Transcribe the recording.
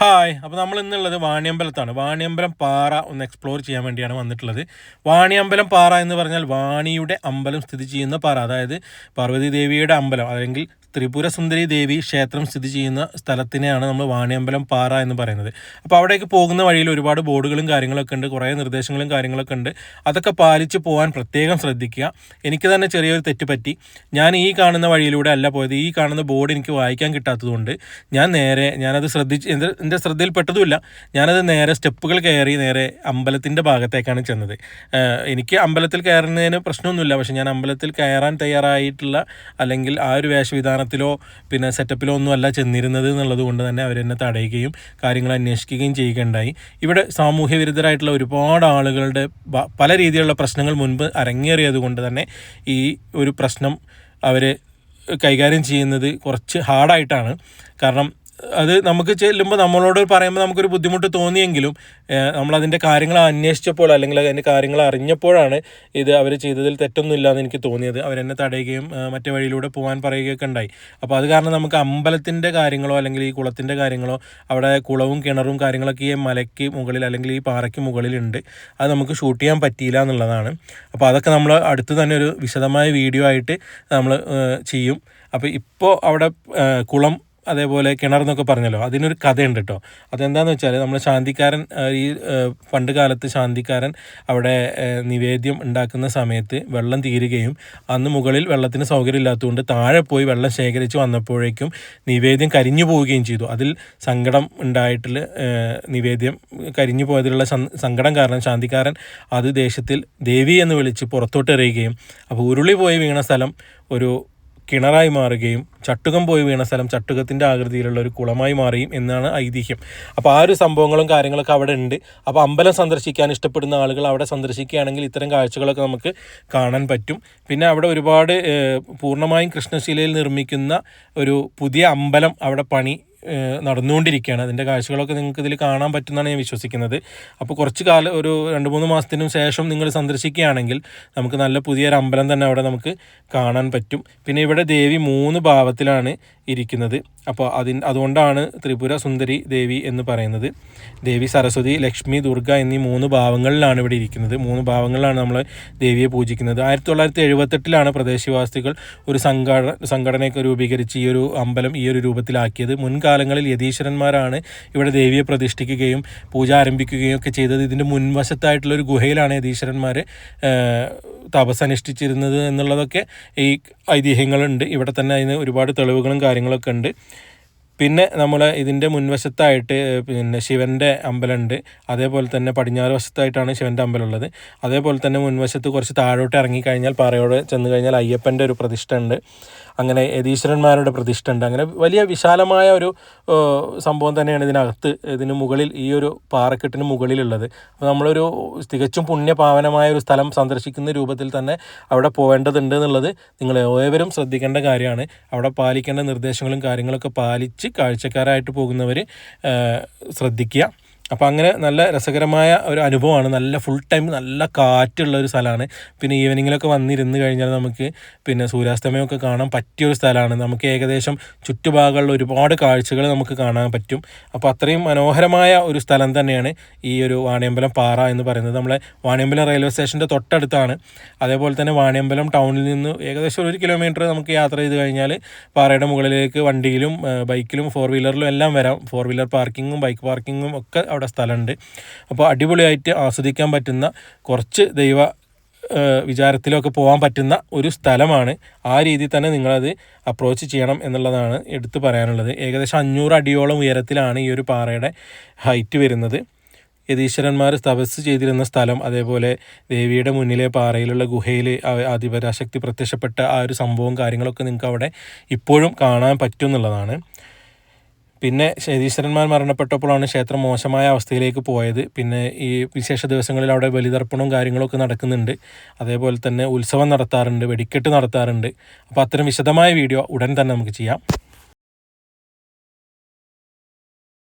Hi അപ്പോൾ നമ്മൾ ഇന്നുള്ളത് വാണിയമ്പലത്താണ്. വാണിയമ്പലം പാറ ഒന്ന് എക്സ്പ്ലോർ ചെയ്യാൻ വേണ്ടിയാണ് വന്നിട്ടുള്ളത്. വാണിയമ്പലം പാറ എന്ന് പറഞ്ഞാൽ വാണിയുടെ അമ്പലം സ്ഥിതി ചെയ്യുന്ന പാറ. അതായത് പാർവതി ദേവിയുടെ അമ്പലം അല്ലെങ്കിൽ ത്രിപുര സുന്ദരി ദേവി ക്ഷേത്രം സ്ഥിതി ചെയ്യുന്ന സ്ഥലത്തിനെയാണ് നമ്മൾ വാണിയമ്പലം പാറ എന്ന് പറയുന്നത്. അപ്പോൾ അവിടേക്ക് പോകുന്ന വഴിയിൽ ഒരുപാട് ബോർഡുകളും കാര്യങ്ങളൊക്കെ ഉണ്ട് കുറേ നിർദ്ദേശങ്ങളും കാര്യങ്ങളൊക്കെ ഉണ്ട്. അതൊക്കെ പാലിച്ച് പോകാൻ പ്രത്യേകം ശ്രദ്ധിക്കുക. എനിക്ക് തന്നെ ചെറിയൊരു തെറ്റ് പറ്റി. ഞാൻ ഈ കാണുന്ന വഴിയിലൂടെ അല്ല പോയത്. ഈ കാണുന്ന ബോർഡ് എനിക്ക് വായിക്കാൻ കിട്ടാത്തതുകൊണ്ട് ഞാൻ നേരെ ഞാനത് ശ്രദ്ധിച്ച് എന്റെ എന്റെ ശ്രദ്ധയിൽപ്പെട്ടതുമില്ല. ഞാനത് നേരെ സ്റ്റെപ്പുകൾ കയറി നേരെ അമ്പലത്തിന്റെ ഭാഗത്തേക്കാണ് ചെന്നത്. എനിക്ക് അമ്പലത്തിൽ കയറുന്നതിന് പ്രശ്നമൊന്നുമില്ല. പക്ഷേ ഞാൻ അമ്പലത്തിൽ കയറാൻ തയ്യാറായിട്ടുള്ള അല്ലെങ്കിൽ ആ ഒരു വേഷവിധാനത്തിലോ പിന്നെ സെറ്റപ്പിലോ ഒന്നും അല്ല ചെന്നിരുന്നത് എന്നുള്ളത് കൊണ്ട് തന്നെ അവരെന്നെ തടയുകയും കാര്യങ്ങൾ അന്വേഷിക്കുകയും ചെയ്യുകയുണ്ടായി. ഇവിടെ സാമൂഹ്യ വിരുദ്ധരായിട്ടുള്ള ഒരുപാട് ആളുകളുടെ പല രീതിയിലുള്ള പ്രശ്നങ്ങൾ മുൻപ് അരങ്ങേറിയത് കൊണ്ട് തന്നെ ഈ ഒരു പ്രശ്നം അവർ കൈകാര്യം ചെയ്യുന്നത് കുറച്ച് ഹാർഡായിട്ടാണ് കാരണം അത് നമുക്ക് ചെല്ലുമ്പോൾ നമ്മളോട് പറയുമ്പോൾ നമുക്കൊരു ബുദ്ധിമുട്ട് തോന്നിയെങ്കിലും നമ്മളതിന്റെ കാര്യങ്ങൾ അന്വേഷിച്ചപ്പോൾ അല്ലെങ്കിൽ അതിന്റെ കാര്യങ്ങൾ അറിഞ്ഞപ്പോഴാണ് ഇത് അവർ ചെയ്തതിൽ തെറ്റൊന്നുമില്ല എന്ന് എനിക്ക് തോന്നിയത്. അവരെന്നെ തടയുകയും മറ്റേ വഴിയിലൂടെ പോകാൻ പറയുകയൊക്കെ ഉണ്ടായി. അപ്പോൾ അത് കാരണം നമുക്ക് അമ്പലത്തിന്റെ കാര്യങ്ങളോ അല്ലെങ്കിൽ ഈ കുളത്തിന്റെ കാര്യങ്ങളോ അവിടെ കുളവും കിണറും കാര്യങ്ങളൊക്കെ ഈ മലയ്ക്ക് മുകളിൽ അല്ലെങ്കിൽ ഈ പാറയ്ക്ക് മുകളിലുണ്ട്. അത് നമുക്ക് ഷൂട്ട് ചെയ്യാൻ പറ്റിയില്ല എന്നുള്ളതാണ്. അപ്പോൾ അതൊക്കെ നമ്മൾ അടുത്ത് തന്നെ ഒരു വിശദമായ വീഡിയോ ആയിട്ട് നമ്മൾ ചെയ്യും. അപ്പോൾ ഇപ്പോൾ അവിടെ കുളം അതേപോലെ കിണർ എന്നൊക്കെ പറഞ്ഞല്ലോ. അതിനൊരു കഥയുണ്ട് കേട്ടോ അതെന്താണെന്ന് വെച്ചാൽ നമ്മൾ ശാന്തിക്കാരൻ ഈ പണ്ട് കാലത്ത് ശാന്തിക്കാരൻ അവിടെ നിവേദ്യം ഉണ്ടാക്കുന്ന സമയത്ത് വെള്ളം തീരുകയും അന്ന് മുകളിൽ വെള്ളത്തിന് സൗകര്യം ഇല്ലാത്തതുകൊണ്ട് താഴെ പോയി വെള്ളം ശേഖരിച്ച് വന്നപ്പോഴേക്കും നിവേദ്യം കരിഞ്ഞു പോവുകയും ചെയ്തു. അതിൽ സങ്കടം ഉണ്ടായിട്ടുള്ള നിവേദ്യം കരിഞ്ഞു പോയതിലുള്ള സങ്കടം കാരണം ശാന്തിക്കാരൻ അത് ദേശത്തിൽ ദേവി എന്ന് വിളിച്ച് പുറത്തോട്ട് എറിയുകയും അപ്പോൾ ഉരുളി പോയി വീണ സ്ഥലം ഒരു കിണറായി മാറുകയും ചട്ടുകം പോയി വീണ സ്ഥലം ചട്ടുകത്തിന്റെ ആകൃതിയിലുള്ള ഒരു കുളമായി മാറിയും എന്നാണ് ഐതിഹ്യം. അപ്പോൾ ആ ഒരു സംഭവങ്ങളും കാര്യങ്ങളൊക്കെ അവിടെ ഉണ്ട്. അപ്പോൾ അമ്പലം സന്ദർശിക്കാൻ ഇഷ്ടപ്പെടുന്ന ആളുകൾ അവിടെ സന്ദർശിക്കുകയാണെങ്കിൽ ഇത്തരം കാഴ്ചകളൊക്കെ നമുക്ക് കാണാൻ പറ്റും. പിന്നെ അവിടെ ഒരുപാട് പൂർണമായും കൃഷ്ണശിലയിൽ നിർമ്മിക്കുന്ന ഒരു പുതിയ അമ്പലം അവിടെ പണി നടന്നുകൊണ്ടിരിക്കുകയാണ്. അതിന്റെ കാഴ്ചകളൊക്കെ നിങ്ങൾക്ക് ഇതിൽ കാണാൻ പറ്റുമെന്നാണ് ഞാൻ വിശ്വസിക്കുന്നത്. അപ്പോൾ കുറച്ച് കാലം ഒരു രണ്ട് മൂന്ന് മാസത്തിനും ശേഷം നിങ്ങൾ സന്ദർശിക്കുകയാണെങ്കിൽ നമുക്ക് നല്ല പുതിയൊരു അമ്പലം തന്നെ അവിടെ നമുക്ക് കാണാൻ പറ്റും. പിന്നെ ഇവിടെ ദേവി മൂന്ന് ഭാവത്തിലാണ് ഇരിക്കുന്നത്. അപ്പോൾ അതിൻ അതുകൊണ്ടാണ് ത്രിപുര സുന്ദരി ദേവി എന്ന് പറയുന്നത്. ദേവി സരസ്വതി ലക്ഷ്മി ദുർഗ എന്നീ മൂന്ന് ഭാവങ്ങളിലാണ് ഇവിടെ ഇരിക്കുന്നത്. മൂന്ന് ഭാവങ്ങളിലാണ് നമ്മൾ ദേവിയെ പൂജിക്കുന്നത്. ആയിരത്തി തൊള്ളായിരത്തി എഴുപത്തെട്ടിലാണ് പ്രദേശവാസികൾ ഒരു സംഘടന സംഘടനയൊക്കെ രൂപീകരിച്ച് ഈ ഒരു അമ്പലം ഈ ഒരു രൂപത്തിലാക്കിയത്. മുൻകാലങ്ങളിൽ യതീശ്വരന്മാരാണ് ഇവിടെ ദേവിയെ പ്രതിഷ്ഠിക്കുകയും പൂജ ആരംഭിക്കുകയും ഒക്കെ ചെയ്തത്. ഇതിന്റെ മുൻവശത്തായിട്ടുള്ള ഒരു ഗുഹയിലാണ് യതീശ്വരന്മാർ തപസ് അനുഷ്ഠിച്ചിരുന്നത് എന്നുള്ളതൊക്കെ ഈ ഐതിഹ്യങ്ങളുണ്ട്. ഇവിടെ തന്നെ അതിന് ഒരുപാട് തെളിവുകളും കാര്യങ്ങളൊക്കെ ഉണ്ട്. പിന്നെ നമ്മൾ ഇതിന്റെ മുൻവശത്തായിട്ട് പിന്നെ ശിവന്റെ അമ്പലമുണ്ട്. അതേപോലെ തന്നെ പടിഞ്ഞാറ് വശത്തായിട്ടാണ് ശിവന്റെ അമ്പലം ഉള്ളത് അതേപോലെ തന്നെ മുൻവശത്ത് കുറച്ച് താഴോട്ട് ഇറങ്ങിക്കഴിഞ്ഞാൽ പാറയോട് ചെന്ന് കഴിഞ്ഞാൽ അയ്യപ്പന്റെ ഒരു പ്രതിഷ്ഠ ഉണ്ട്. അങ്ങനെ യതീശ്വരന്മാരുടെ പ്രതിഷ്ഠ ഉണ്ട്. അങ്ങനെ വലിയ വിശാലമായ ഒരു സംഭവം തന്നെയാണ് ഇതിനകത്ത് ഇതിന് മുകളിൽ ഈ ഒരു പാറക്കെട്ടിന് മുകളിലുള്ളത്. അപ്പോൾ നമ്മളൊരു തികച്ചും പുണ്യപാവനമായ ഒരു സ്ഥലം സന്ദർശിക്കുന്ന രൂപത്തിൽ തന്നെ അവിടെ പോകേണ്ടതുണ്ട് എന്നുള്ളത് നിങ്ങൾ ഏവരും ശ്രദ്ധിക്കേണ്ട കാര്യമാണ്. അവിടെ പാലിക്കേണ്ട നിർദ്ദേശങ്ങളും കാര്യങ്ങളൊക്കെ പാലിച്ച് കാഴ്ചക്കാരായിട്ട് പോകുന്നവർ ശ്രദ്ധിക്കുക. അപ്പോൾ അങ്ങനെ നല്ല രസകരമായ ഒരു അനുഭവമാണ്. നല്ല ഫുൾ ടൈം നല്ല കാറ്റുള്ള ഒരു സ്ഥലമാണ്. പിന്നെ ഈവനിങ്ങിലൊക്കെ വന്നിരുന്ന് കഴിഞ്ഞാൽ നമുക്ക് പിന്നെ സൂര്യാസ്തമയമൊക്കെ കാണാൻ പറ്റിയ ഒരു സ്ഥലമാണ്. നമുക്ക് ഏകദേശം ചുറ്റുഭാഗമുള്ള ഒരുപാട് കാഴ്ചകൾ നമുക്ക് കാണാൻ പറ്റും. അപ്പോൾ അത്രയും മനോഹരമായ ഒരു സ്ഥലം തന്നെയാണ് ഈ ഒരു വാണിയമ്പലം പാറ എന്ന് പറയുന്നത്. നമ്മളെ വാണിയമ്പലം റെയിൽവേ സ്റ്റേഷന്റെ തൊട്ടടുത്താണ്. അതേപോലെ തന്നെ വാണിയമ്പലം ടൗണിൽ നിന്ന് ഏകദേശം ഒരു കിലോമീറ്റർ നമുക്ക് യാത്ര ചെയ്ത് കഴിഞ്ഞാൽ പാറയുടെ മുകളിലേക്ക് വണ്ടിയിലും ബൈക്കിലും ഫോർ വീലറിലും എല്ലാം വരാം. ഫോർ വീലർ പാർക്കിങ്ങും ബൈക്ക് പാർക്കിങ്ങും ഒക്കെ അവിടെ സ്ഥലമുണ്ട്. അപ്പോൾ അടിപൊളിയായിട്ട് ആസ്വദിക്കാൻ പറ്റുന്ന കുറച്ച് ദൈവ വിചാരത്തിലൊക്കെ പോകാൻ പറ്റുന്ന ഒരു സ്ഥലമാണ്. ആ രീതിയിൽ തന്നെ നിങ്ങളത് അപ്രോച്ച് ചെയ്യണം എന്നുള്ളതാണ് എടുത്തു പറയാനുള്ളത്. ഏകദേശം അഞ്ഞൂറ് അടിയോളം ഉയരത്തിലാണ് ഈ ഒരു പാറയുടെ ഹൈറ്റ് വരുന്നത്. യതീശ്വരന്മാർ തപസ് ചെയ്തിരുന്ന സ്ഥലം അതേപോലെ ദേവിയുടെ മുന്നിലെ പാറയിലുള്ള ഗുഹയിൽ ആദിപരാശക്തി പ്രത്യക്ഷപ്പെട്ട ആ ഒരു സംഭവം കാര്യങ്ങളൊക്കെ നിങ്ങൾക്ക് അവിടെ ഇപ്പോഴും കാണാൻ പറ്റും എന്നുള്ളതാണ്. പിന്നെ യതീശ്വരന്മാർ മരണപ്പെട്ടപ്പോഴാണ് ക്ഷേത്രം മോശമായ അവസ്ഥയിലേക്ക് പോയത്. പിന്നെ ഈ വിശേഷ ദിവസങ്ങളിൽ അവിടെ ബലിതർപ്പണവും കാര്യങ്ങളൊക്കെ നടക്കുന്നുണ്ട്. അതേപോലെ തന്നെ ഉത്സവം നടത്താറുണ്ട് വെടിക്കെട്ട് നടത്താറുണ്ട്. അപ്പോൾ അത്തരം വിശദമായ വീഡിയോ ഉടൻ തന്നെ നമുക്ക് ചെയ്യാം.